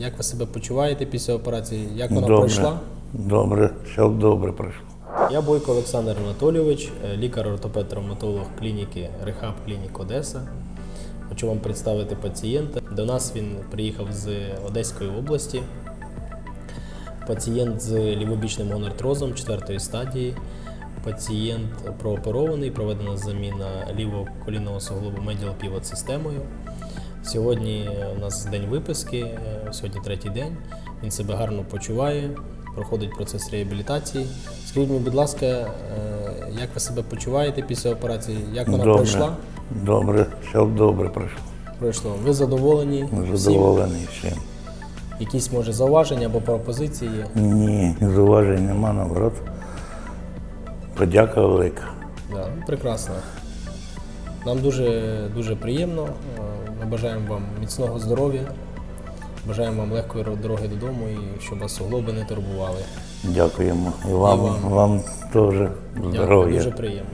Як ви себе почуваєте після операції? Як вона добре. пройшла? Добре, все добре пройшло. Я Бойко Олександр Анатолійович, е, лікар-ортопед-травматолог клініки Рехаб Клінік Одеса. Хочу вам представити пацієнта. До нас він приїхав з Одеської області. Пацієнт з лівобічним гонартрозом 4 стадії. Пацієнт прооперований, проведена заміна лівого колінного суглобу медіал півот системою. Сьогодні у нас день виписки, е, сьогодні третій день. Він себе гарно почуває, проходить процес реабілітації. Скажіть мені, будь ласка, е, як ви себе почуваєте після операції? Як вона добре. пройшла? Добре, все добре пройшло. Пройшло. Ви задоволені? Задоволений всім. Якісь може зауваження або пропозиції? Ні, зауважень нема, наоборот. Подяка велика. Да, ну, прекрасно. Нам дуже, дуже приємно. Ми бажаємо вам міцного здоров'я, бажаємо вам легкої дороги додому і щоб вас суглоби не турбували. Дякуємо. І вам, І вам. вам теж Дякую, дуже приємно.